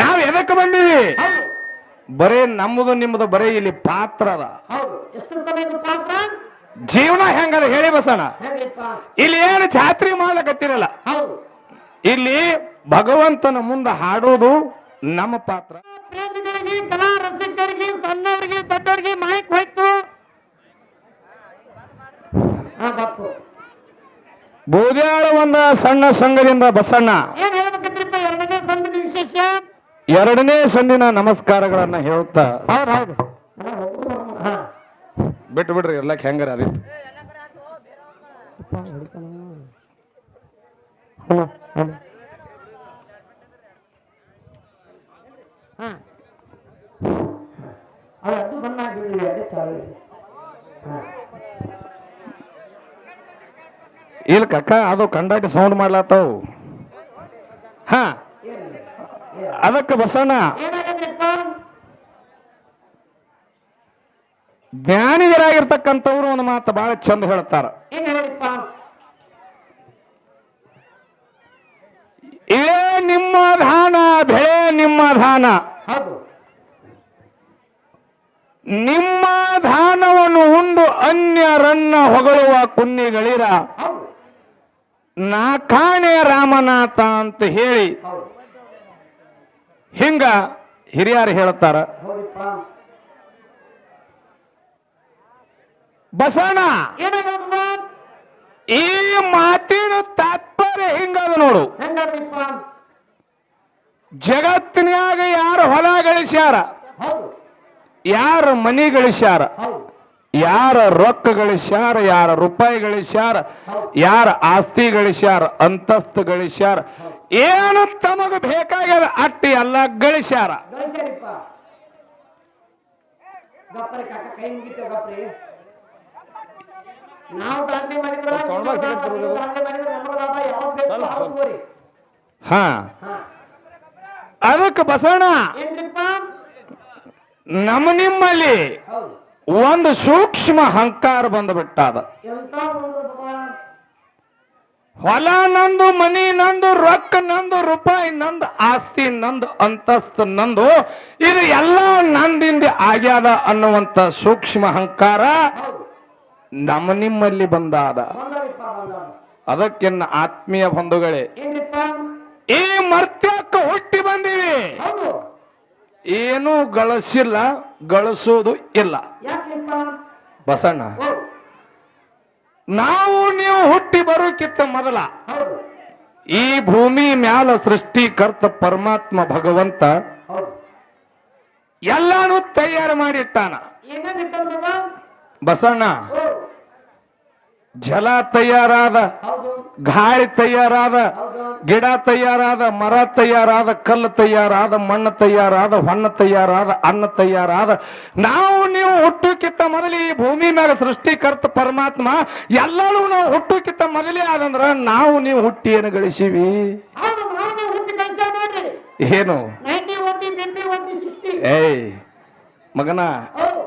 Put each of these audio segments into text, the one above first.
ನಾವ್ ಎದಕ್ಕೆ ಬಂದೀವಿ? ಬರೇ ನಮ್ಮದು ನಿಮ್ಮದು ಬರೇ ಇಲ್ಲಿ ಪಾತ್ರ ಅದ. ಜೀವನ ಹೆಂಗದ ಹೇಳಿ ಬಸಣ ಇಲ್ಲಿ ಏನು ಜಾತ್ರೆ ಮಾಡ್ಲಕತ್ತಿರಲ್ಲ? ಇಲ್ಲಿ ಭಗವಂತನ ಮುಂದೆ ಹಾಡೋದು ನಮ್ಮ ಪಾತ್ರ. ಕಲಾ ರಸಿಕರಿಗೆ ಸಣ್ಣವರಿಗೆ ದೊಡ್ಡವರಿಗೆ ಮೈಕ್ ಹೋಯ್ತು. ಬೂದ್ಯಾಳ ಒಂದ ಸಣ್ಣ ಸಂಘದಿಂದ ಬಸಣ್ಣ ಏನ್ ಹೇಳ್ಬೇಕಂದ್ರಿಪ್ಪ ಎರಡನೇ ಸಂಘದ ವಿಶೇಷ ಎರಡನೇ ಸಂದಿನ ನಮಸ್ಕಾರಗಳನ್ನ ಹೇಳ್ತಾ ಹೌದು ಹೌದು. ಹಾ ಬಿಟ್ಟು ಬಿಡ್ರಿ ಎಲ್ಲಕ್ ಹೆಂಗಾರ ಅದಿತ್ತು. ಇಲ್ಲ ಕಕ್ಕ ಅದು ಕಂಡಾಟಿ ಸೌಂಡ್ ಮಾಡ್ಲಾತಾವು. ಹಾ. ಅದಕ್ಕೆ ಬಸವಣ್ಣ, ಜ್ಞಾನಿಗರಾಗಿರ್ತಕ್ಕಂಥವ್ರು ಒಂದು ಮಾತು ಬಹಳ ಚಂದ ಹೇಳ್ತಾರ. ಏ ನಿಮ್ಮ ಧಾನ, ಬೆಳೆ ನಿಮ್ಮ ಧಾನ. ನಿಮ್ಮ ಧಾನವನ್ನು ಉಂಡು ಅನ್ಯರನ್ನ ಹೊಗಳುವ ಕುನ್ನಿಗಳಿರ. ನಾ ಕಾಣೆ ರಾಮನಾಥ ಅಂತ ಹೇಳಿ ಹಿಂಗ ಹಿರಿಯರು ಬಸಣ ಬಸಣ್ಣ ಈ ಮಾತಿನ ತಾತ್ಪರ್ಯ ಹಿಂಗದ ನೋಡು. ಜಗತ್ತಿನಾಗ ಯಾರು ಹೊಲ ಗಳಿಸ್ಯಾರ, ಯಾರ ಮನಿ ಗಳಿಸ್ಯಾರ, ಯಾರ ರೊಕ್ಕ ಗಳಿಸ್ಯಾರ, ಯಾರ ರೂಪಾಯಿ ಗಳಿಸ್ಯಾರ, ಯಾರ ಆಸ್ತಿ ಗಳಿಸ್ಯಾರ, ಅಂತಸ್ತು ಗಳಿಸ್ಯಾರ ಏನು ತಮಗ ಬೇಕಾಗ್ಯದ? ಅಟ್ಟಿ ಅಲ್ಲ ಗಳಿಸ್ಯಾರ. ಹಾ. ಅದಕ್ಕೆ ಬಸವಣ್ಣ ನಮ್ಮ ನಿಮ್ಮಲ್ಲಿ ಒಂದು ಸೂಕ್ಷ್ಮ ಅಹಂಕಾರ ಬಂದ್ಬಿಟ್ಟಾದ ಹೊಲ ನಂದು, ಮನಿ ನಂದು, ರೊಕ್ಕ ನಂದು, ರೂಪಾಯಿ ನಂದು, ಆಸ್ತಿ ನಂದು, ಅಂತಸ್ತು ನಂದು. ಇದು ಎಲ್ಲ ನಂದಿಂದ ಆಗ್ಯಾದ ಅನ್ನುವಂತ ಸೂಕ್ಷ್ಮ ಅಹಂಕಾರ ನಮ್ಮ ನಿಮ್ಮಲ್ಲಿ ಬಂದಾದ. ಅದಕ್ಕಿನ್ನ ಆತ್ಮೀಯ ಬಂಧುಗಳೇ, ಈ ಮರ್ತ್ಯಕ್ಕೆ ಹುಟ್ಟಿ ಬಂದಿವಿ. ಏನೂ ಗಳಿಸಿಲ್ಲ, ಗಳಿಸೋದು ಇಲ್ಲ. ಬಸಣ್ಣ ನಾವು ನೀವು ಹುಟ್ಟಿ ಬರೋಕ್ಕಿಂತ ಮೊದಲ. ಈ ಭೂಮಿ ಮ್ಯಾಲ ಸೃಷ್ಟಿಕರ್ತ ಪರಮಾತ್ಮ ಭಗವಂತ ಎಲ್ಲಾನು ತಯಾರು ಮಾಡಿಟ್ಟಾನ. ಬಸಣ್ಣ. ಜಲ ತಯಾರಾದ ಗಾಳಿ ತಯಾರಾದ ಗಿಡ ತಯಾರಾದ ಮರ ತಯಾರಾದ ಕಲ್ಲು ತಯಾರಾದ ಮಣ್ಣು ತಯಾರಾದ ಹೊಣ್ಣ ತಯಾರಾದ ಅನ್ನ ತಯಾರಾದ. ನಾವು ನೀವು ಹುಟ್ಟುಕಿತ್ತ ಮೊದಲಿ ಈ ಭೂಮಿ ಮ್ಯಾಗ ಸೃಷ್ಟಿಕರ್ತ ಪರಮಾತ್ಮ ಎಲ್ಲರೂ ನಾವು ಹುಟ್ಟುಕಿತ್ತ ಮೊದಲೇ ಆದಂದ್ರ ನಾವು ನೀವು ಹುಟ್ಟಿ ಏನು ಗಳಿಸಿವಿ? ಏನು? ಏಯ್ ಮಗನ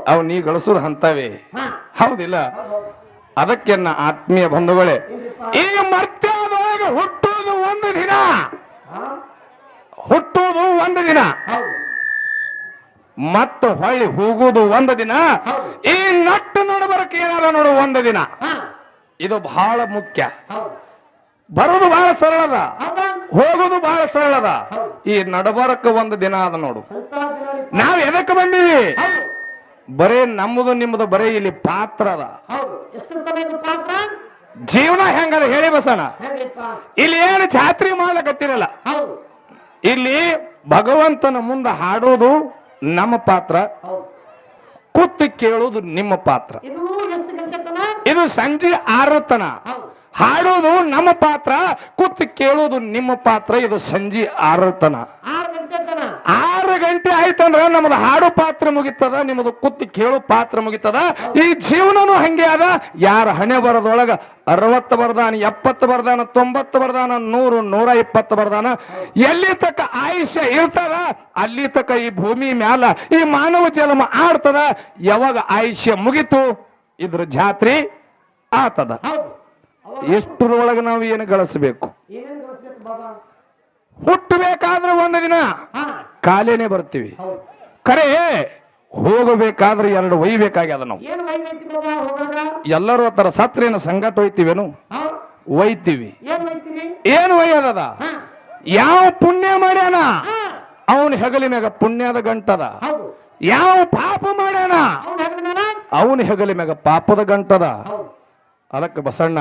ಅವ್ ನೀ ಗಳಿಸೋದು ಅಂತಾವೆ ಹೌದಿಲ್ಲ? ಹೌದು. ಅದಕ್ಕೆ ಆತ್ಮೀಯ ಬಂಧುಗಳೇ, ಈ ಮರ್ತ್ಯದೊಳಗೆ ಹುಟ್ಟುವುದು ಒಂದು ದಿನ. ಹುಟ್ಟುವುದು ಒಂದು ದಿನ. ಮತ್ತು ಹೊಳ್ಳಿ ಹೋಗುವುದು ಒಂದು ದಿನ. ಈ ನಟ್ಟು ನೋಡಬರಕ್ಕೆ ಏನಾರ ನೋಡು, ಒಂದು ದಿನ. ಇದು ಬಹಳ ಮುಖ್ಯ. ಬರೋದು ಬಹಳ ಸರಳದ. ಹೋಗುದು ಬಹಳ ಸರಳದ. ಈ ನಡಬರಕ ಒಂದು ದಿನ ಅದ ನೋಡು. ನಾವ್ ಎದಕ್ಕೆ ಬಂದೀವಿ? ಬರೇ ನಮ್ಮದು ನಿಮ್ಮದು ಬರೇ ಇಲ್ಲಿ ಪಾತ್ರ ಅದ. ಹೌದು. ಎಷ್ಟು ತನ ಪಾತ್ರ? ಜೀವನ ಹೆಂಗದ ಹೇಳಿ ಬಸಣ ಇಲ್ಲಿ ಏನು ಜಾತ್ರೆ ಮಾಡ್ಲಕತ್ತಿರಲ್ಲ. ಹೌದು. ಇಲ್ಲಿ ಭಗವಂತನ ಮುಂದೆ ಹಾಡೋದು ನಮ್ಮ ಪಾತ್ರ. ಕೂತು ಕೇಳೋದು ನಿಮ್ಮ ಪಾತ್ರ. ಇದು ಸಂಜೆ ಆರತನ ಹಾಡೋದು ನಮ್ಮ ಪಾತ್ರ ಕೂತು ಕೇಳೋದು ನಿಮ್ಮ ಪಾತ್ರ ಇದು ಸಂಜೆ ಆರತನ ತನ. ಆರು ಗಂಟೆ ಆಯ್ತಂದ್ರ ನಮ್ದು ಹಾಡು ಪಾತ್ರ ಮುಗಿತದ ನಿಮ್ದು ಕುತ್ತು ಕೇಳು ಪಾತ್ರ ಮುಗಿತದ. ಈ ಜೀವನನು ಹಂಗೆ ಅದ. ಯಾರ ಹಣೆ ಬರದೊಳಗ ಅರವತ್ತು ಬರ್ದಾನ ಎಪ್ಪತ್ತು ಬರ್ದಾನ ತೊಂಬತ್ತು ಬರ್ದಾನ ನೂರು ನೂರ ಇಪ್ಪತ್ತು ಬರ್ದಾನ. ಎಲ್ಲಿ ತಕ್ಕ ಆಯುಷ್ಯ ಇರ್ತದ ಅಲ್ಲಿ ತಕ್ಕ ಈ ಭೂಮಿ ಮ್ಯಾಲ ಈ ಮಾನವ ಜನ್ಮ ಆಡ್ತದ. ಯಾವಾಗ ಆಯುಷ್ಯ ಮುಗಿತು ಇದ್ರ ಜಾತ್ರಿ ಆತದ. ಎಷ್ಟರೊಳಗೆ ನಾವು ಏನು ಗಳಿಸಬೇಕು? ಹುಟ್ಟಬೇಕಾದ್ರೆ ಒಂದು ದಿನ. ಕಾಲೇನೆ ಬರ್ತೀವಿ. ಕರೆ ಹೋಗಬೇಕಾದ್ರೆ ಎರಡು ಒಯ್ಬೇಕಾಗ್ಯದ ನಾವು. ಎಲ್ಲರೂ ಆತರ ಸತ್ರೇನ ಸಂಗಟ ಒಯ್ತೀವೇನು ಒಯ್ತೀವಿ ಏನ್ ಒಯ್ಯದ ಯಾವ ಪುಣ್ಯ ಮಾಡ್ಯಾನ? ಅವನ ಹೆಗಲಿನಾಗ ಪುಣ್ಯದ ಗಂಟದ. ಯಾವ ಪಾಪ ಮಾಡ್ಯಾನ? ಅವ್ನು ಹೇಳಿದ ಅವನ ಹೆಗಲಿ ಮ್ಯಾಗ ಪಾಪದ ಗಂಟದ. ಅದಕ್ಕೆ ಬಸಣ್ಣ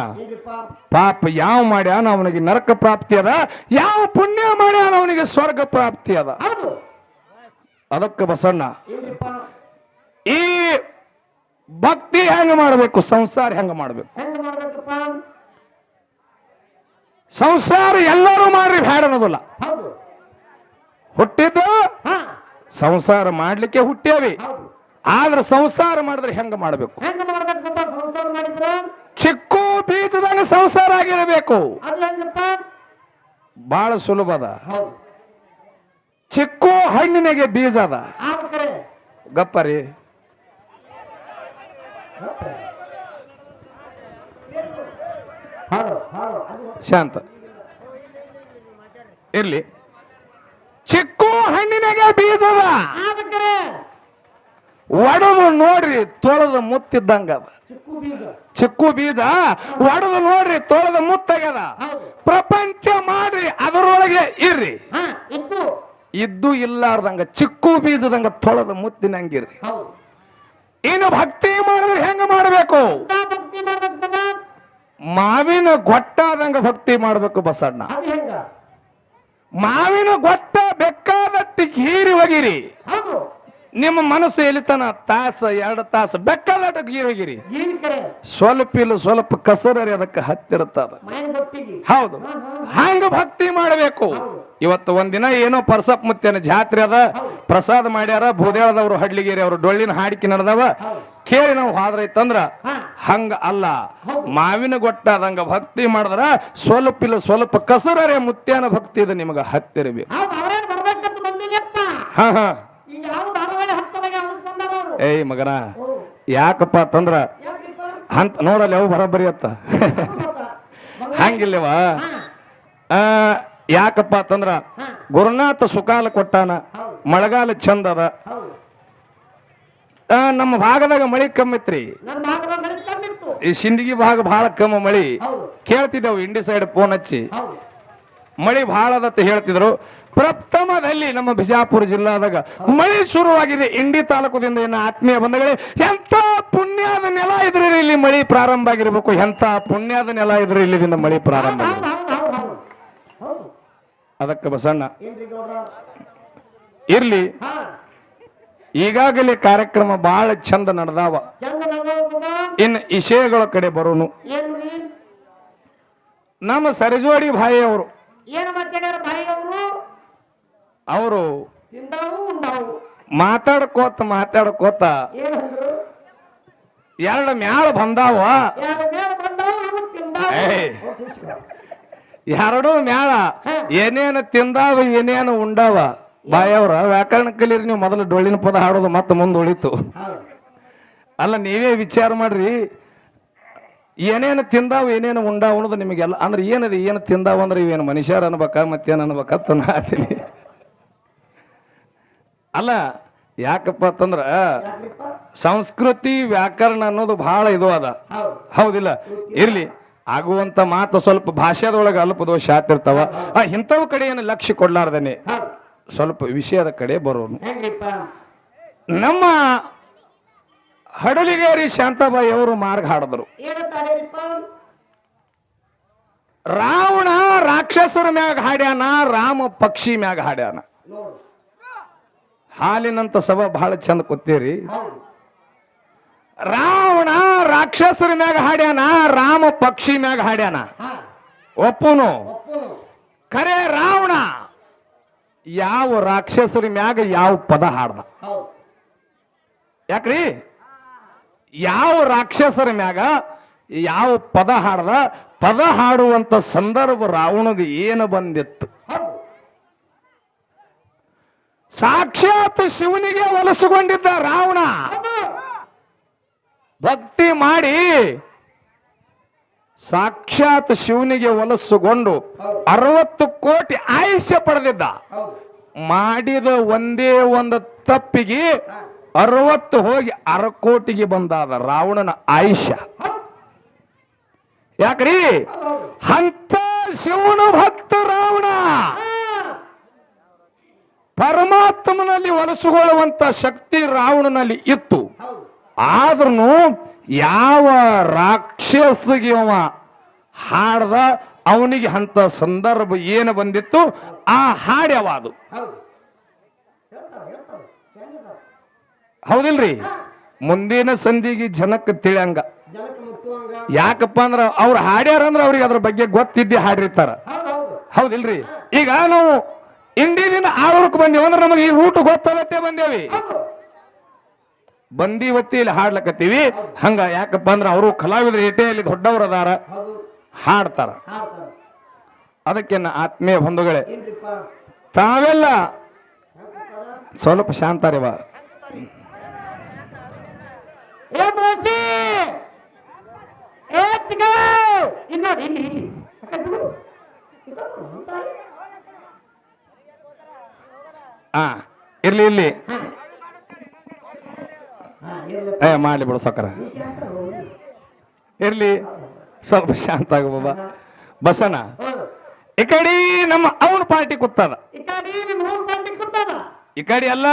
ಪಾಪ. ಯಾವ ಮಾಡ್ಯಾನ ಅವನಿಗೆ ನರಕ ಪ್ರಾಪ್ತಿ ಅದ ಯಾವ ಪುಣ್ಯ ಮಾಡ್ಯಾನ ಅವನಿಗೆ ಸ್ವರ್ಗ ಪ್ರಾಪ್ತಿ ಅದ. ಅದಕ್ಕೆ ಬಸಣ್ಣ ಈ ಭಕ್ತಿ ಹೆಂಗ ಮಾಡಬೇಕು? ಸಂಸಾರ ಹೆಂಗ ಮಾಡಬೇಕು? ಸಂಸಾರ ಎಲ್ಲರೂ ಮಾಡ್ರಿ ಬೇಡ ಅನ್ನೋದಿಲ್ಲ. ಹುಟ್ಟಿದ್ದು ಸಂಸಾರ ಮಾಡ್ಲಿಕ್ಕೆ ಹುಟ್ಟೇವಿ ಆದ್ರೆ ಸಂಸಾರ ಮಾಡಿದ್ರೆ ಹೆಂಗ ಮಾಡಬೇಕು? ಬೀಜದಾಗ ಸಂಸಾರ ಆಗಿರಬೇಕು. ಬಹಳ ಸುಲಭದ ಚಿಕ್ಕು ಹಣ್ಣಿನಿಗೆ ಬೀಜ ಅದ. ಗಪ್ಪರಿ. ಶಾಂತ. ಇರ್ಲಿ. ಚಿಕ್ಕು ಹಣ್ಣಿನಗೆ ಬೀಜದ ಒಡದು ನೋಡ್ರಿ ತೊಳೆದ ಮುತ್ತಿದ್ದಂಗ ಅದ. ಚಿಕ್ಕು ಬೀಜ. ಒಡದು ನೋಡ್ರಿ ತೊಳೆದ ಮುತ್ತಾಗ್ಯದ. ಹೌದು. ಪ್ರಪಂಚ ಮಾಡ್ರಿ ಅದರೊಳಗೆ ಇರ್ರಿ. ಇದ್ದು. ಇಲ್ಲಾರ್ದಂಗ ಚಿಕ್ಕು ಬೀಜದಂಗ ತೊಳೆದ ಮುತ್ತಿನಂಗಿರ್ರಿ. ಇನ್ನು ಭಕ್ತಿ ಮಾಡಿದ್ರೆ ಹೆಂಗ ಮಾಡಬೇಕು? ಮಾವಿನ ಗೊಟ್ಟಾದಂಗ ಭಕ್ತಿ ಮಾಡಬೇಕು ಬಸಣ್ಣ. ಮಾವಿನ ಗೊಟ್ಟ ಬೆಕ್ಕಾದಟ್ಟಿ ಹೀರಿ ಒಗಿರಿ. ನಿಮ್ಮ ಮನಸ್ಸು ಎಲಿತನ ತಾಸ ಎರಡು ತಾಸು ಬೆಕ್ಕಲಾಟ ಗೀರಗಿರಿ ಸ್ವಲ್ಪ ಇಲ್ಲ ಸ್ವಲ್ಪ ಕಸರರಿ ಅದಕ್ಕೆ ಭಕ್ತಿಗೆ? ಹೌದು. ಹಂಗ ಭಕ್ತಿ ಮಾಡಬೇಕು. ಇವತ್ತು ಒಂದಿನ ಏನೋ ಪರ್ಸಪ್ ಮುತ್ತೇನ ಜಾತ್ರೆ ಅದ. ಪ್ರಸಾದ ಮಾಡ್ಯಾರ ಭೂದೇಳದವರು ಹಡ್ಲಿಗೇರಿ ಅವರು ಡೊಳ್ಳಿನ ಹಾಡಿಕೆ ನಡೆದವ. ಕೇಳಿ ನಾವು ಹಾದ್ರೈತಂದ್ರ ಹಂಗ ಅಲ್ಲ. ಮಾವಿನ ಗೊಟ್ಟಾದಂಗ ಭಕ್ತಿ ಮಾಡಿದ್ರ ಸ್ವಲ್ಪ ಇಲ್ಲ ಸ್ವಲ್ಪ ಕಸರರೆ ಮುತ್ಯಾನ ಭಕ್ತಿ ಇದು ನಿಮಗೆ ಹತ್ತಿರಬೇಕು. ಹಾ ಹಾ. ಏಯ್ ಮಗನ, ಯಾಕಪ್ಪ ಅಂತಂದ್ರ ಅಂತ ನೋಡಲ್ಲ ಯಾವ ಬರಬರಿ ಅತ್ತ. ಹಂಗಿಲ್ಲವ? ಯಾಕಪ್ಪ ಅಂತಂದ್ರ ಗುರುನಾಥ ಸುಕಾಲ ಕೊಟ್ಟಾನ, ಮಳೆಗಾಲ ಚಂದ ಅದ. ನಮ್ಮ ಭಾಗದಾಗ ಮಳಿ ಕಮ್ಮಿತ್ರಿ ಈ ಸಿಂದಗಿ ಭಾಗ ಬಹಳ ಕಮ್ಮ ಮಳಿ. ಕೇಳ್ತಿದ್ದೆವು, ಇಂಡಿ ಸೈಡ್ ಫೋನ್ ಹಚ್ಚಿ. ಮಳಿ ಬಹಳ ಅದತ್ತ ಹೇಳ್ತಿದ್ರು. ಪ್ರಥಮದಲ್ಲಿ ನಮ್ಮ ಬಿಜಾಪುರ ಜಿಲ್ಲಾದಾಗ ಮಳೆ ಶುರುವಾಗಿದೆ. ಇಂಡಿ ತಾಲೂಕದಿಂದ ಏನ ಆತ್ಮೀಯ ಬಂಧುಗಳೇ ಎಂತ ಪುಣ್ಯದ ನೆಲ ಇದ್ರೆ ಇಲ್ಲಿ ಮಳೆ ಪ್ರಾರಂಭ ಆಗಿರ್ಬೇಕು. ಎಂತ ಪುಣ್ಯದ ನೆಲ ಇದ್ರೆ ಇಲ್ಲಿದಿಂದ ಮಳೆ ಪ್ರಾರಂಭ ಅದಕ್ಕೆ ಬಸಣ್ಣ, ಇರ್ಲಿ. ಈಗಾಗಲೇ ಕಾರ್ಯಕ್ರಮ ಬಹಳ ಚಂದ ನಡೆದಾವ. ಇನ್ ವಿಷಯಗಳ ಕಡೆ ಬರೋನು. ನಮ್ಮ ಸರಜೋಡಿ ಭಾಯಿ ಅವರು ಏನು ಅವರು ಮಾತಾಡ್ಕೋತ ಮಾತಾಡ್ಕೋತ ಎರಡು ಮ್ಯಾಳ ಬಂದಾವ. ಎರಡು ಮ್ಯಾಳ ಏನೇನು ತಿಂದಾವ ಏನೇನು ಉಂಡಾವ? ಬಾಯವ್ರ ವ್ಯಾಕರಣ ಕಲೀರಿ ನೀವು ಮೊದಲು ಡೊಳ್ಳಿನ ಪದ ಹಾಡೋದು ಮತ್ತೆ ಮುಂದೆ ಉಳಿತು. ಅಲ್ಲ ನೀವೇ ವಿಚಾರ ಮಾಡ್ರಿ. ಏನೇನು ತಿಂದಾವ ಏನೇನು ಉಂಡಾವ ಅನ್ನೋದು ನಿಮಗೆಲ್ಲ ಅಂದ್ರೆ ಏನದು ಏನು ತಿಂದಾವ ಅಂದ್ರೆ ಇವೇನು ಮನುಷ್ಯರ ಅನ್ಬೇಕಾ ಮತ್ತೇನು ಅನ್ಬೇಕಂತ ನಾ ಅಂತೀನಿ ಅಲ್ಲ, ಯಾಕಪ್ಪ ಅಂತಂದ್ರ ಸಂಸ್ಕೃತಿ ವ್ಯಾಕರಣ ಅನ್ನೋದು ಬಹಳ ಇದು ಅದ. ಹೌದು ಹೌದಿಲ್ಲ? ಇರ್ಲಿ, ಆಗುವಂತ ಮಾತು ಸ್ವಲ್ಪ ಭಾಷೆದೊಳಗೆ ಅಲ್ಪ ದೋಷ ಆತಿರ್ತಾವ ಇಂಥವ್ ಕಡೆ ಏನು ಲಕ್ಷ್ಯ ಕೊಡ್ಲಾರ್ದೇನೆ? ಸ್ವಲ್ಪ ವಿಷಯದ ಕಡೆ ಬರೋನು. ನಮ್ಮ ಹಡಲಿಗೇರಿ ಶಾಂತಾಬಾಯಿ ಅವರು ಮಾರ್ಗ ಹಾಡಿದ್ರು. ರಾವಣ ರಾಕ್ಷಸರ ಮ್ಯಾಗ ಹಾಡ್ಯಾನ, ರಾಮ ಪಕ್ಷಿ ಮ್ಯಾಗ ಹಾಡ್ಯಾನ. ಹಾಲಿನಂತ ಸಭಾ ಬಹಳ ಚಂದ ಕೂತೀರಿ ರಾವಣ ರಾಕ್ಷಸರ ಮ್ಯಾಗ ಹಾಡ್ಯಾನ ರಾಮ ಪಕ್ಷಿ ಮ್ಯಾಗ ಹಾಡ್ಯಾನ. ಒಪ್ಪುನು? ಕರೆ ರಾವಣ ಯಾವ ರಾಕ್ಷಸರ ಮ್ಯಾಗ ಯಾವ ಪದ ಹಾಡ್ದ? ಯಾಕ್ರಿ? ಯಾವ ರಾಕ್ಷಸರ ಮ್ಯಾಗ ಯಾವ ಪದ ಹಾಡ್ದ? ಪದ ಹಾಡುವಂತ ಸಂದರ್ಭ ರಾವಣಗೆ ಏನು ಬಂದಿತ್ತು? ಸಾಕ್ಷಾತ್ ಶಿವನಿಗೆ ಒಲಸುಗೊಂಡಿದ್ದ ರಾವಣ. ಭಕ್ತಿ ಮಾಡಿ ಸಾಕ್ಷಾತ್ ಶಿವನಿಗೆ ಒಲಸುಗೊಂಡು ಅರವತ್ತು ಕೋಟಿ ಆಯುಷ್ಯ ಪಡೆದಿದ್ದ. ಮಾಡಿದ ಒಂದೇ ಒಂದು ತಪ್ಪಿಗೆ ಅರವತ್ತು ಹೋಗಿ ಅರಕೋಟಿಗೆ ಬಂದಾದ ರಾವಣನ ಆಯುಷ್ಯ. ಯಾಕ್ರಿ? ಹಂತ ಶಿವನ ಭಕ್ತ ರಾವಣ. ಒಲಸುಗೊಳ್ಳುವಂತ ಶಕ್ತಿ ರಾವಣನಲ್ಲಿ ಇತ್ತು. ಆದ್ರೂ ಯಾವ ರಾಕ್ಷಸಿಗೆ ಅವ ಹಾಡ್ದ, ಅವನಿಗೆ ಅಂತ ಸಂದರ್ಭ ಏನು ಬಂದಿತ್ತು, ಆ ಹಾಡ್ಯವ ಅದು. ಹೌದಿಲ್ರಿ? ಮುಂದಿನ ಸಂಧಿಗೆ ಜನಕ್ಕೆ ತಿಳಿಯಂಗ. ಯಾಕಪ್ಪ ಅಂದ್ರ ಅವ್ರು ಹಾಡ್ಯಾರ ಅಂದ್ರೆ ಅವ್ರಿಗೆ ಅದ್ರ ಬಗ್ಗೆ ಗೊತ್ತಿದ್ದೆ ಹಾಡಿರ್ತಾರ. ಹೌದು ಹೌದು ಹೌದಿಲ್ರಿ? ಈಗ ನಾವು ಇಂಡಿದಿಂದ ಆಳೂರ್ಕ್ ಬಂದೇವ ಅಂದ್ರೆ ನಮಗೆ ಈ ರೂಟ್ ಗೊತ್ತಾಗತ್ತೆ ಬಂದೇವಿ. ಬಂದಿ ಒತ್ತಿ ಇಲ್ಲಿ ಹಾಡ್ಲಕತ್ತೀವಿ. ಹಂಗ ಯಾಕಪ್ಪ ಅಂದ್ರೆ ಅವರು ಕಲಾವಿದರು ಏಟೆಯಲ್ಲಿ ದೊಡ್ಡವ್ರ ಅದಾರ. ಹಾಡ್ತಾರ. ಅದಕ್ಕೆ ಆತ್ಮೀಯ ಬಂಧುಗಳೇ ತಾವೆಲ್ಲ? ಸ್ವಲ್ಪ ಶಾಂತಾರಿವ. ಏ ಮೋಸಿ ಏ ಚಿಕ್ಕ ಇಲ್ಲಿ ನೋಡಿ ಇಲ್ಲಿ ಇಲ್ಲಿ ಆ ಕಡೆ ಬಿಡು. ಇದು ಅಂತಾರೆ. ಆ ಇರ್ಲಿ ಹಾ, ಇರ್ಲಿ. ಏ ಮಾಡ್ಲಿ ಬಿಡು ಸಕ್ಕರ. ಇರ್ಲಿ ಸ್ವಲ್ಪ ಶಾಂತ ಆಗ ಬಾಬಾ ಬಸನ. ಈ ಕಡೆ ನಮ್ಮ ಅವನ ಪಾರ್ಟಿ ಕೂತದ ಈ ಕಡೆ ಎಲ್ಲ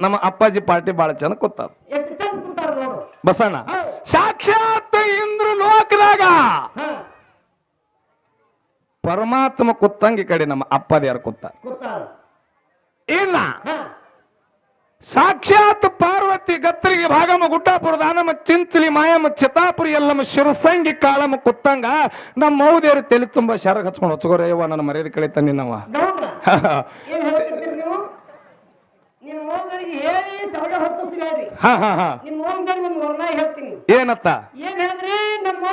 ನಮ್ಮ ಅಪ್ಪಾಜಿ ಪಾರ್ಟಿ ಬಹಳ ಚಂದ ಕೂತದ ಬಸಣ್ಣ. ಸಾಕ್ಷಾತ್ ಇಂದ್ರ ಲೋಕದಾಗ ಪರಮಾತ್ಮ ಕೂತಂಗ ಈ ಕಡೆ ನಮ್ಮ ಅಪ್ಪದ ಕೂತ ಕೂತಾರ ಇಲ್ಲ. ಸಾಕ್ಷಾತ್ ಪಾರ್ವತಿ ಗತ್ತರಿಗೆ ಭಾಗಮ ಗುಟ್ಟಾಪುರ ದಾನಮ ಚಿಂಚಲಿ ಮಾಯಮ ಚಿತಾಪುರಿ ಎಲ್ಲಮ್ಮ ಶಿರಸಂಗಿ ಕಾಳಮ್ಮ ಕುತ್ತಂಗ ನಮ್ಮ ಮೌದೇರು ತಲೆ ತುಂಬಾ ಶರಗ್ ಹಚ್ಕೊಂಡು ಹಚ್ಕೋರ, ಯವ್ವ ನನ್ನ ಮರ್ಯಾದೆ ಹೇಳ್ತಿರ್ತೀರಿ ನೀವು ನಿಮ್ಮ ಹೋಗರಿಗೆ ಹೇಳಿ ಹೊತ್ತಿಸ್ಬೇಡ್ರಿ. ಹಾ ಹಾ ಹಾ. ನಿಮ್ಮ ವರ್ಣ ಹೇಳ್ತೀನಿ. ಏನತ್ತ? ಏನ್ ಹೇಳಿದ್ರಿ? ನಮ್ಮ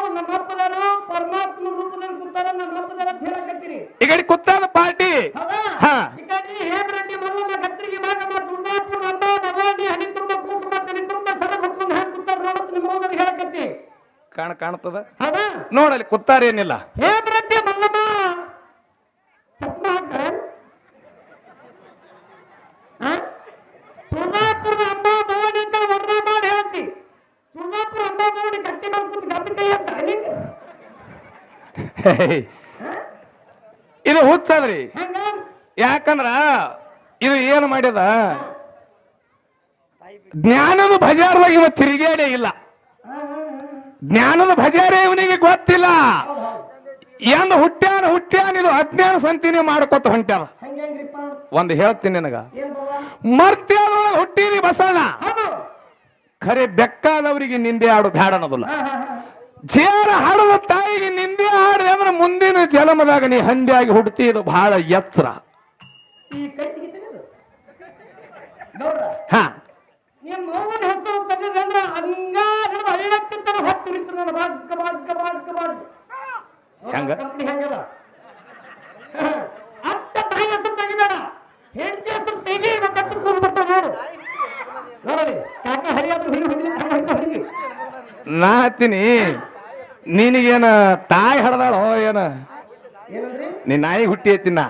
ಪರಮಾತ್ಮ ರೂಪದಲ್ಲಿ ಕೂತಾರ ನಮ್ಮ ಅಪ್ಪದಾರ ಅಂತ ಹೇಳಕತ್ತೀರಿ. ಈ ಕಡೆ ಕುತ್ತಾದ ಪಾರ್ಟಿ? ಹೌದಾ? ಹಾ. ಈ ಕಡೆ ಹೇಮರೆಡ್ಡಿ ಮಲ್ಲಮ್ಮ ಕತ್ರಿಗೆ ಭಾಗಮ್ಮ ತುಳಜಾಪುರ ಅಂಬ ಭವಾನಿ ಹನಿ ತುಂಬ ಕುಂಕುಮ ತನಿ ತುಂಬ ಸರಗ ಹೊತ್ಕೊಂಡು ಹ್ಯಾಂಗ ಕೂತಾರ ನೋಡತ್ ನಿಮ್ಮ ಹೇಳಕತ್ತಿ. ಕಾಣ ಕಾಣ್ತದ? ಹೌದಾ? ನೋಡಲ್ಲಿ ಕುತ್ತಾರೇನಿಲ್ಲ ಹೇಮರೆಡ್ಡಿ ಮಲ್ಲಮ್ಮ ಚಸ್ಮಾ ಹಾಕ್ತಾರೆ. ಇದು ಹುಚ್ಚದ್ರಿ ಯಾಕಂದ್ರ ಇದು ಏನು ಮಾಡ್ಯದ? ಜ್ಞಾನದ ಬಜಾರ್ದಾಗ ಇವ ತಿರುಗೇಡೇ ಇಲ್ಲ. ಜ್ಞಾನದ ಬಜಾರೇ ಇವನಿಗೆ ಗೊತ್ತಿಲ್ಲ. ಎಂದ ಹುಟ್ಟ್ಯಾನ ಹುಟ್ಟ್ಯಾನ ಇದು ಅಜ್ಞಾನ ಸಂತಿನಿ ಮಾಡ್ಕೊತ ಹೊಂಟ್ಯಾರ ಒಂದು ಹೇಳ್ತೀನಿ ನಿನಗ. ಹುಟ್ಟೀನಿ ಮರ್ತ್ಯಾದೊಳಗೆ ಹುಟ್ಟಿರಿ ಬಸಣ್ಣ ಖರೆ ಬೆಕ್ಕಾದವರಿಗೆ ನಿಂದೆ ಆಡು ಬ್ಯಾಡ ಅನ್ನೋದಿಲ್ಲ. ಜೇರ ಹಾಡದ ತಾಯಿಗೆ ನಿಂದೆ ಜನ್ಮದಾಗ ನೀ ಹಂದಿಯಾಗಿ ಹುಡ್ತಿ ಇದು ಬಹಳ ಎತ್ತರ. ಹಾ. ಹೆಂಗ? ಕಂಪ್ನಿ ಹೆಂಗದ? ಹಾ. ಅತ್ತ ತಾಯಿ ಹೆಸರು ತೆಗಿಬೇಡ. ಹೆಂಡತಿ ಹೆಸರು ತೆಗಿ ಕಟ್ಟು ಕೂರ್ಬಿಟ್ಟ ನೋಡು. ನೋಡಲಿ ಕಾಕ ಹರಿಯಾದ್ರು ಹಿಡಿ ಹಿಡಿ ಹಿಡಿ ಹಿಡಿ ನಾ ಹತ್ತೀನಿ. ನಿನಗೇನ ತಾಯಿ ಹಡದಾಳೋ ಏನ? ಏನಂದ್ರಿ? ನೀ ನಾಯಿ ಹುಟ್ಟಿ ಐತಿನ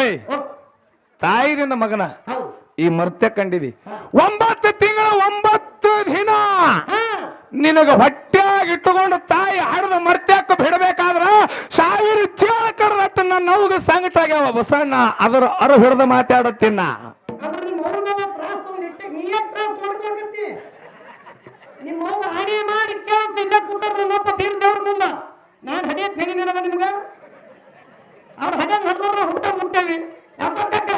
ಏಯ್. ತಾಯಿರಿಂದ ಮಗನ? ಈ ಮರ್ತ್ಯ ಕಂಡಿದಿ? ಒಂಬತ್ತು ತಿಂಗಳ ಒಂಬತ್ತು ದಿನ ನಿನಗೆ ಹೊಟ್ಟೆಯಾಗಿ ಇಟ್ಟುಕೊಂಡು ತಾಯಿ ಹಡದ ಮರ್ತ್ಯಾಕ ಬಿಡಬೇಕಾದ್ರ ಸಾವಿರ ಚೇಳ ಕಡದಟ್ಟ ನನ್ನ ನವಗ ಸಂಗಟ ಆಗ್ಯಾವ ಬಸಣ್ಣ. ಅದರ ಅರು ಹಿಡಿದು ಮಾತಾಡತ್ತೀನ. ಇಲ್ಲ ಕೂತಾರ ನನ್ನಪ್ಪ ಬೀರ್ ದೇವ್ರ ಮುಂದ ನಾನು ಹಡಿಯತ್ ಹೇಳಿನವ ನಿಮ್ಗ? ಅವ್ರ ಹಡೆ ನಡ್ದವ್ರ ಹುಟ್ಟ ಮುಟ್ಟೇವಿ. ಯಾಕಂತಕ್ಕ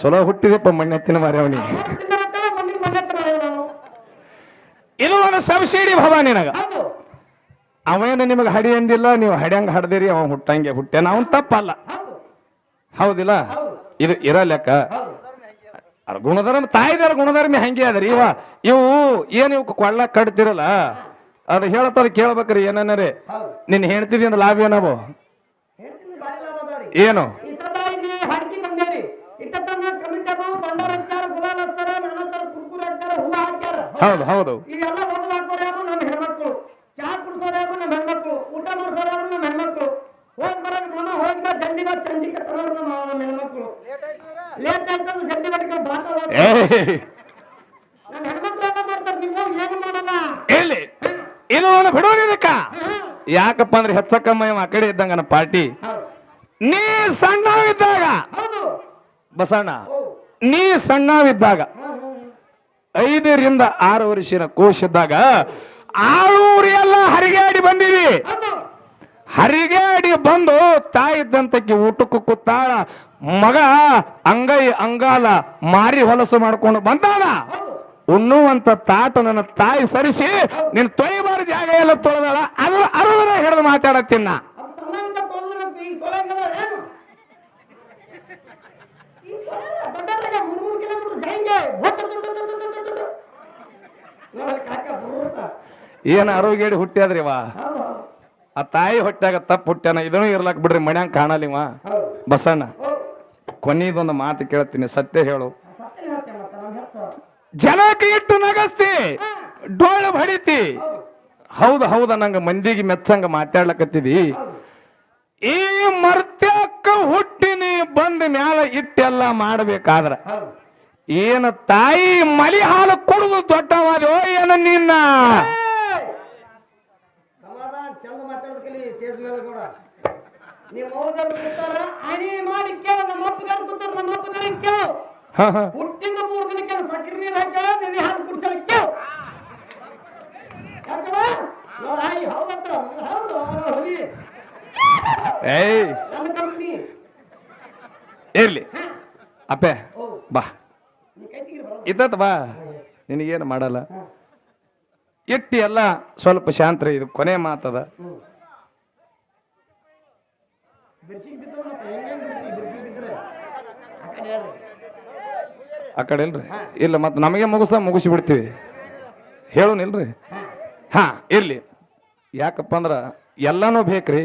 ಚಲೋ ಹುಟ್ಟಿದಪ್ಪ ಮಣ್ಣೆತ್ತಿನ ಮಾರ್ಯವನಿ ಇದು ಒಂದು ಸಬ್ಸಿಡಿ ಭವ ನಿನಗ. ಅವೇನು ನಿಮಗೆ ಹಡಿ ಅಂದಿಲ್ಲ ನೀವು ಹಡ್ಯಂಗ ಹಡ್ದಿರಿ ಅವ ಹುಟ್ಟಂಗೆ ಹುಟ್ಟ್ಯಾನ ಅವನ್ ತಪ್ಪಲ್ಲ. ಹೌದು. ಹೌದಿಲ್ಲ? ಹೌದು. ಇದು ಇರಲೆಕ್ಕ ಹೌದು. ಅರ್ ಗುಣಧರ್ಮ ತಾಯಿದಾರ ಗುಣಧರ್ಮಿ ಹಂಗೆ ಅದ್ರಿ? ಇವ ಇವು ಏನ್ ಇವ್ ಕೊಳ್ಳ ಕಟ್ತಿರಲ್ಲ? ಅದ್ ಹೇಳತ್ತದ ಕೇಳ್ಬೇಕ್ರಿ ಏನನ್ನರಿ? ನಿನ್ ಹೇಳ್ತಿದಿ ಅಂದ್ರೆ ಲಾಭ ಏನಾವು ಏನು? ಹೌದು ಹೌದು. ಊಟ ಮಾಡಿಸೋರು ನಮ್ಮ ಹೆಣ್ಮಕ್ಳು. ಹೋಗಿ ಬರೋದು ಹೋಗಿ ಬಾ ಚಂಡಿಕ ತರೋರು ನಮ್ಮ ನಮ್ಮ ಹೆಣ್ಮಕ್ಳು ಲೇಟ್ ಆಯ್ತಂದ್ರೆ ಜಲ್ದಿ ಬಡಿಕ ಬಾತ ಏ ನಮ್ಮ ಹೆಣ್ಮಕ್ಳು ಎಲ್ಲ ಏನು ಅವನು ಬಿಡೋನಿದಕ್ಕ ಯಾಕಪ್ಪ ಅಂದ್ರೆ ಹೆಚ್ಚಕ್ಕಮ್ಮ ಆ ಕಡೆ ಇದ್ದಂಗ ಪಾರ್ಟಿ. ನೀ ಸಣ್ಣವಿದ್ದಾಗ. ಬಸಣ್ಣ ನೀ ಸಣ್ಣವಿದ್ದಾಗ. ಐದರಿಂದ ಆರು ವರ್ಷದ ಕೋಶಿದ್ದಾಗ ಆಳೂರು ಎಲ್ಲ ಹರಿಗಾಡಿ ಬಂದಿವಿ ಹೌದು. ಹರಿಗಾಡಿ ಬಂದು ತಾಯಿ ದಂತಕ್ಕೆ ಊಟಕ್ಕೂ ಕೂತಾಳ ಮಗ ಅಂಗೈ ಅಂಗಾಲ ಮಾರಿ ಹೊಲಸು ಮಾಡ್ಕೊಂಡು ಬಂದಾಳ. ಉಣ್ಣುವಂತ ತಾಟ ನನ್ನ ತಾಯಿ ಸರಿಸಿ ನಿನ್ ಬಾರ ಜಾಗ ಎಲ್ಲ ತೊಳೆದಾಳ ಅದ್ರ ಅರವರ ಹಿಡಿದು ಮಾತಾಡತ್ತಿನ್ನ ಏನು ಅರೋಗೇಡಿ ಹುಟ್ಟ್ಯಾದ್ರಿ ವಾ ಹೌದು ಹೌದು. ಆ ತಾಯಿ ಹೊಟ್ಟ್ಯಾಗ ತಪ್ಪು ಹುಟ್ಟ್ಯಾನ, ಇದನ್ನು ಇರ್ಲಾಕ್ ಬಿಡ್ರಿ, ಮನ್ಯಾಂಗ ಕಾಣಲಿವ ಬಸಣ್ಣ ಕೊನೆಯದೊಂದು ಮಾತು ಕೇಳ್ತೀನಿ, ಸತ್ಯ ಹೇಳು. ಜನಕ್ಕೆ ಇಟ್ಟು ನಗಸ್ತಿ ಡೊಳ್ಳು ಹೊಡಿತಿ. ಹೌದು ಹೌದು, ನಂಗ ಮಂದಿಗೆ ಮೆಚ್ಚಂಗ ಮಾತಾಡ್ಲಕತ್ತಿದಿ. ಈ ಮರ್ತ್ಯಕ್ಕ ಹುಟ್ಟಿನಿ, ಬಂದ ಮ್ಯಾಲ ಇಟ್ಟೆಲ್ಲ ಮಾಡ್ಬೇಕಾದ್ರ. ಏನ ತಾಯಿ ಮಲಿ ಹಾಲು ಕುಡಿದು ದೊಡ್ಡವಾದ ಏನ ನಿನ್ನ ಏಯ್! ಸಮಾಧಾನ ಚಂದ ಮಾತಾಡೋದ್ ಕಲಿ ಸ್ಟೇಜ್ ಮೇಲೆ ಕೂಡ. ನೀವು ಮೌದವ್ರು ಕೂತಾರ ಅಣಿ ಮಾಡಿ ಕೇಳು ನಮ್ಮ ಅಪ್ಪಗಾರ ಕೂತಾರ ನಮ್ಮ ಅಪ್ಪಗಾರ ಕೇಳು. ಹ, ಹ. ಹುಟ್ಟಿಂದ ಮೂರು ದಿನಕ್ಕೆ ಸಕ್ಕರೆ ನೀರು ಹಾಕ್ಯಾಳ ನೆನೆ ಹಾಲು ಕುಡಿಸಲ ಕೇಳು. ಹೌದು ಏಯ್. ನನ್ನ ಕಂಪ್ನಿ ಇರ್ಲಿ. ಅಪ್ಪೆ ಬಾ. ಇದ್ದತ್ ಬಾ. ನಿನಗೇನು ಮಾಡಲ್ಲ. ಇಟ್ಟಿ ಎಲ್ಲ ಸ್ವಲ್ಪ ಶಾಂತ್ರಿ ಇದು ಕೊನೆ ಮಾತದ. ಆ ಕಡೆ ಇಲ್ರಿ? ಇಲ್ಲ ಮತ್ತೆ ನಮಗೆ ಮುಗಿಸ ಮುಗಿಸಿ ಬಿಡ್ತೀವಿ ಹೇಳು ನಿಲ್ರಿ. ಹಾ ಇರ್ಲಿ. ಯಾಕಪ್ಪ ಅಂದ್ರ ಎಲ್ಲಾನು ಬೇಕ್ರಿ.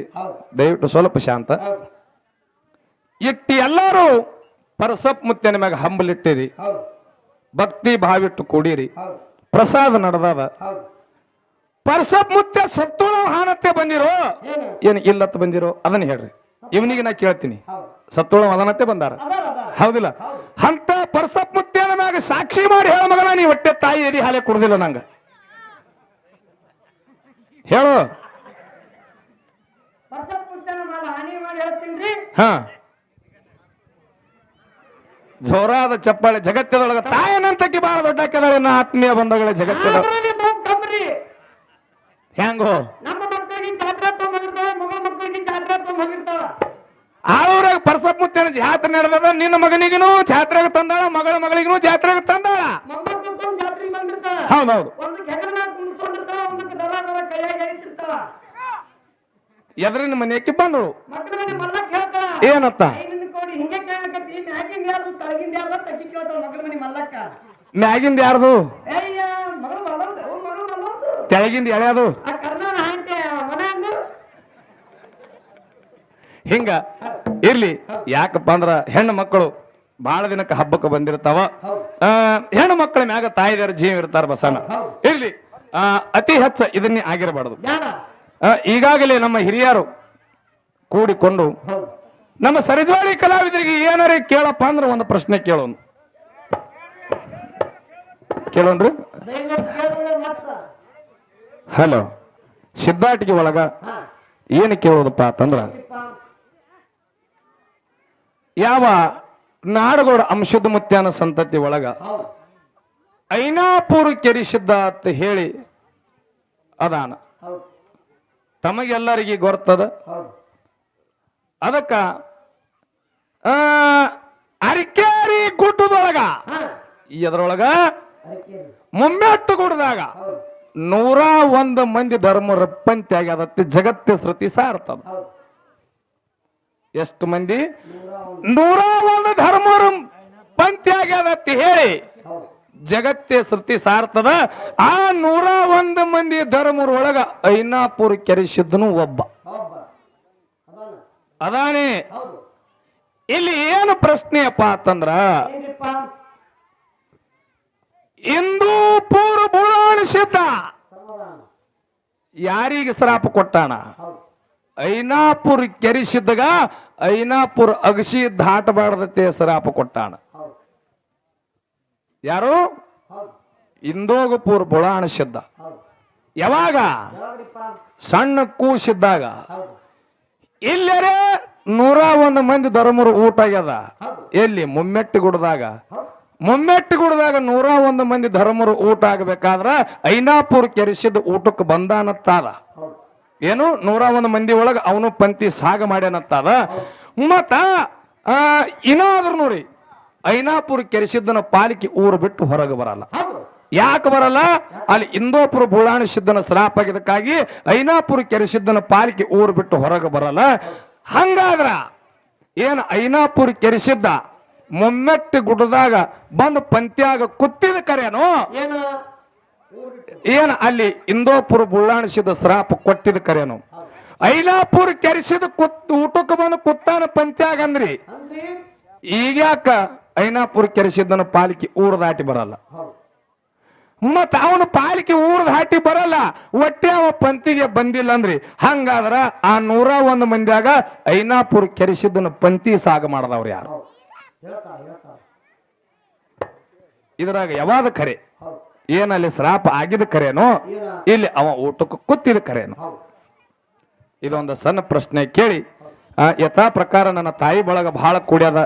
ದಯವಿಟ್ಟು ಸ್ವಲ್ಪ ಶಾಂತ. ಇಟ್ಟಿ ಎಲ್ಲಾರು ಪರಸಪ್ ಮುತ್ಯ ಮ್ಯಾಗ ಹಂಬಲಿಟ್ಟಿರಿ. ಭಕ್ತಿ ಭಾವಿಟ್ಟು ಕೂಡಿರಿ. ಪ್ರಸಾದ ನಡೆದಾದ. ಪರಸಪ್ ಮುತ್ತೆ ಸತ್ತುಳ ಹಾನತ್ತೆ ಬಂದಿರೋ? ಏನು? ಇಲ್ಲತ್ತ ಬಂದಿರೋ? ಅದನ್ನ ಹೇಳ್ರಿ. ಇವನಿಗೆ ನಾ ಕೇಳ್ತೀನಿ. ಸತ್ತುಳ ಅದನತ್ತೆ ಬಂದಾರ. ಹೌದಿಲ್ಲ. ಅಂತ ಪರಸಪ್ ಮುತ್ತೇನ ಮ್ಯಾಗ ಸಾಕ್ಷಿ ಮಾಡಿ ಹೇಳ ಮಗನ ನೀ ಹೊಟ್ಟೆ ತಾಯಿ ಎದಿ ಹಾಲೆ ಕುಡ್ದಿಲ್ಲ ನಂಗ. ಹೇಳು. ಹಾ. ಜೋರಾದ ಚಪ್ಪಾಳೆ ಜಗತ್ತದೊಳಗ ತಾಯನಂತಕ್ಕೆ ಬಹಳ ದೊಡ್ಡ ಕೆದಾಳೆ ಆತ್ಮೀಯ ಬಂಧುಗಳ ಜಗತ್ತದ ಹೆಂಗೋ ನಮ್ಮ ಆಳೂರಾಗ ಪರಸಪ್ ಮುತ್ತೇನ ಜಾತ್ರೆ ನಡೆದದ ನಿನ್ನ ಮಗನಿಗೂ ಜಾತ್ರೆಗೆ ತಂದಾಳ ಮಗಳ ಮಗಳಿಗೂ ಜಾತ್ರೆಗೆ ತಂದಾಳ. ಹೌದೌದು. ಎದ್ರಿನ ಮನೆಯಕ್ಕೆ ಬಂದಳು. ಏನತ್ತ? ಮ್ಯಾಗಿಂದ ಯಾರ್ದು ತಳಗಿಂದ ಯಾರ್ಯಾದು ಹಿಂಗ. ಇರ್ಲಿ. ಯಾಕಪ್ಪ ಅಂದ್ರ ಹೆಣ್ಣು ಮಕ್ಕಳು ಬಹಳ ದಿನಕ್ಕೆ ಹಬ್ಬಕ್ಕೆ ಬಂದಿರ್ತಾವ. ಆ, ಹೆಣ್ಣು ಮಕ್ಕಳ ಮ್ಯಾಗ ತಾಯಿದಾರ ಜೀವ ಇರ್ತಾರ ಬಸನ. ಇರ್ಲಿ. ಆ, ಅತಿ ಹೆಚ್ಚ ಇದನ್ನೇ ಆಗಿರಬಾರ್ದು. ಈಗಾಗಲೇ ನಮ್ಮ ಹಿರಿಯರು ಕೂಡಿಕೊಂಡು ನಮ್ಮ ಸರಿಜೋಳಿ ಕಲಾವಿದರಿಗೆ ಏನಾರೇ ಕೇಳಪ್ಪ ಅಂದ್ರೆ ಒಂದು ಪ್ರಶ್ನೆ ಕೇಳೋನು. ಕೇಳೋನ್ರಿ? ಹಲೋ. ಸಿದ್ಧಾಟಿಗೆ ಒಳಗ ಏನು ಕೇಳೋದಪ್ಪ ಅಂತಂದ್ರ. ಯಾವ ನಾಡಗೋಡ ಅಂಶದ ಮುತ್ಯಾನ ಸಂತತಿ ಒಳಗ? ಐನಾಪುರ ಕೆರಿಸಿದ್ದ ಅಂತ ಹೇಳಿ ಅದಾನ. ತಮಗೆಲ್ಲರಿಗೆ ಗೊತ್ತದ ಹೌದು ಅದಕ್ಕ ಅರಿಕೇರಿ ಗುಡ್ಡದೊಳಗ ಅದಕ್ಕೆ ಮುಮ್ಮೆಟ್ಟು ಗುಡ್ದಾಗ ಹೌದು ನೂರ ಒಂದು ಮಂದಿ ಧರ್ಮ ರಪ್ಪಂತಿ ಆಗ್ಯದತ್ತಿ ಜಗತ್ತಿ ಶ್ರುತಿ ಸಾರ್ತದ. ಎಷ್ಟು ಮಂದಿ? ನೂರ ಒಂದು ಧರ್ಮರು ಪಂಕ್ತಿ ಆಗ್ಯದತ್ತಿ ಹೇಳಿ. ಜಗತ್ತೇ ಸೃತಿ ಸಾರ್ತದ ಆ ನೂರ ಒಂದು ಮಂದಿ ಧರ್ಮರ ಒಳಗ ಐನಾಪುರ ಕೆರೆಸಿದ್ದನು ಒಬ್ಬ. ಅದಾನೆ. ಇಲ್ಲಿ ಏನು ಪ್ರಶ್ನೆಯಪ್ಪ ಅಂತಂದ್ರ ಇಂದು ಪೂರ್ವ ಸಮಾಧಾನ ಯಾರಿಗೆ ಶ್ರಾಪ ಕೊಟ್ಟಾನ? ಐನಾಪುರ್ ಕೆರಿಸಿದ್ದಾಗ ಐನಾಪುರ್ ಅಗಸಿ ದಾಟಬಾರ್ದತ್ತೆ ಶ್ರಾಪ ಕೊಟ್ಟಾನ. ಹೌದು ಯಾರು? ಇಂದೋಗಪುರ್ ಬುಳಾಣ ಸಿದ್ಧ ಯಾವಾಗ? ಸಣ್ಣ ಕೂಸಿದ್ದಾಗ. ಇಲ್ಲರೆ ನೂರ ಒಂದು ಮಂದಿ ಧರ್ಮರು ಊಟ ಆಗ್ಯದ. ಎಲ್ಲಿ? ಮುಮ್ಮೆಟ್ಟಿ ಗುಡ್ದಾಗ. ಹೌದು ಮುಮ್ಮೆಟ್ಟಿ ಗುಡ್ದಾಗ ನೂರ ಒಂದು ಮಂದಿ ಧರ್ಮರು ಊಟ ಆಗಬೇಕಾದ್ರ ಐನಾಪುರ್ ಕೆರೆಸಿದ ಊಟಕ್ಕೆ ಬಂದಾನತ್ತಾದ. ಹೌದು ಏನು? ನೂರ ಒಂದು ಮಂದಿ ಒಳಗ ಅವನು ಪಂಕ್ತಿ ಸಾಗ ಮಾಡ್ಯಾನತ್ತಾದ ಮತ್ತ ಆ, ಇನ್ನಾದ್ರೂ ನೋಡಿ ಐನಾಪುರ ಕೆರೆಸಿದ್ದನ ಪಾಲಿಕೆ ಊರು ಬಿಟ್ಟು ಹೊರಗೆ ಬರಲ್ಲ. ಯಾಕೆ ಬರಲ್ಲ? ಅಲ್ಲಿ ಇಂದೋಪುರ ಬುಳಾಣ ಸಿದ್ದನ ಶ್ರಾಪ ಆಗಿದ್ದಕ್ಕಾಗಿ ಐನಾಪುರ ಕೆರೆಸಿದ್ದನ ಪಾಲಿಕೆ ಊರು ಬಿಟ್ಟು ಹೊರಗೆ ಬರಲ್ಲ. ಹಂಗಾದ್ರ ಏನ್ ಐನಾಪುರ ಕೆರೆಸಿದ್ದ ಮೊಮ್ಮೆಟ್ಟಿ ಗುಡ್ಡದಾಗ ಬಂದು ಪಂತ್ಯಾಗ ಕುತ್ತಿದ ಕರೆಯನು ಏನು? ಏನ್ ಅಲ್ಲಿ ಇಂದೋಪುರ ಬುಳ್ಳಾಣಿಸಿದ ಶ್ರಾಪ ಕೊಟ್ಟಿದ ಕರೆನು? ಐಲಾಪುರ ಕೆರೆಸಿದ ಕುತ್ ಊಟಕ್ಕೆ ಬಂದು ಕುತ್ತಾನ ಪಂತ್ಯಾಗ ಅಂದ್ರಿ ಈಗ್ಯಾಕ ಐನಾಪುರ ಕೆರೆಸಿದ್ದನ ಪಾಲಿಕೆ ಊರ್ ದಾಟಿ ಬರಲ್ಲ? ಮತ್ ಮತ್ತ ಅವನ ಪಾಲಿಕೆ ಊರ್ ದಾಟಿ ಬರಲ್ಲ. ಒಟ್ಟೆ ಅವ ಪಂತಿಗೆ ಬಂದಿಲ್ಲ ಅಂದ್ರಿ ಹಂಗಾದ್ರ ಆ ನೂರ ಒಂದು ಮಂದಿಯಾಗ ಐನಾಪುರ ಕೆರೆಸಿದ್ದನ ಪಂತಿ ಸಾಗ ಮಾಡದವ್ರು ಯಾರು? ಇದ್ರಾಗ ಯಾವಾಗ ಹೌದು ಏನಲ್ಲಿ ಶ್ರಾಪ ಆಗಿದ ಕರೆನೋ? ಇಲ್ಲಿ ಅವ ಊಟಕ್ಕೆ ಕೂತಿದ ಕರೆನೋ? ಇದೊಂದು ಸಣ್ಣ ಪ್ರಶ್ನೆ ಕೇಳಿ. ಆ, ಯಥಾ ಪ್ರಕಾರ ನನ್ನ ತಾಯಿ ಬಳಗ ಬಹಳ ಕೂಡ್ಯದ?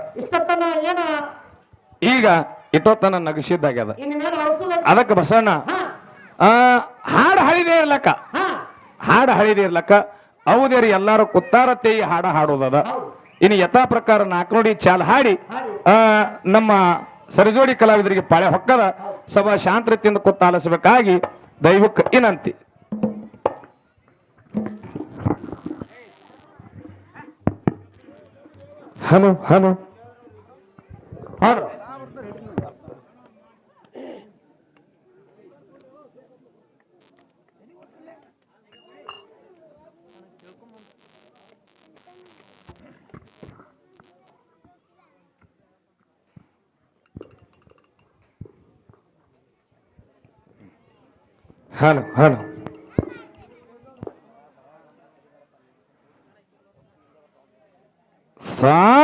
ಈಗ ಇಟ್ಟೋತನ ನಗಸಿದ್ದಾಗ್ಯದ ಅದಕ್ಕೆ ಬಸಣ್ಣ ಆ, ಹಾಡು ಹಳಿದೇ ಇರ್ಲಕ್ಕ. ಹಾಡು ಹಳಿದೇ ಇರ್ಲಕ್ಕ. ಹೌದೇರಿ ಎಲ್ಲಾರು ಕುತ್ತಾರ ಈ ಹಾಡ ಹಾಡೋದದ ಇನ್ನು ಯಥಾ ಪ್ರಕಾರ ನಾಲ್ಕು ನೋಡಿ ಚಾಲ್ ಹಾಡಿ ಹಾಡಿ. ಆ, ನಮ್ಮ ಸರಿಜೋಡಿ ಕಲಾವಿದರಿಗೆ ಪಾಳೆ ಹೊಕ್ಕದ? ಸಭಾ ಶಾಂತತೆಯಿಂದ ಕುತ್ತ ಆಲಿಸಬೇಕಾಗಿ ದೈವಕ್ಕೆ ವಿನಂತಿ. ಹಲೋ ಹಲೋ ಹಲೋ ಹಲೋ ಸಾಮ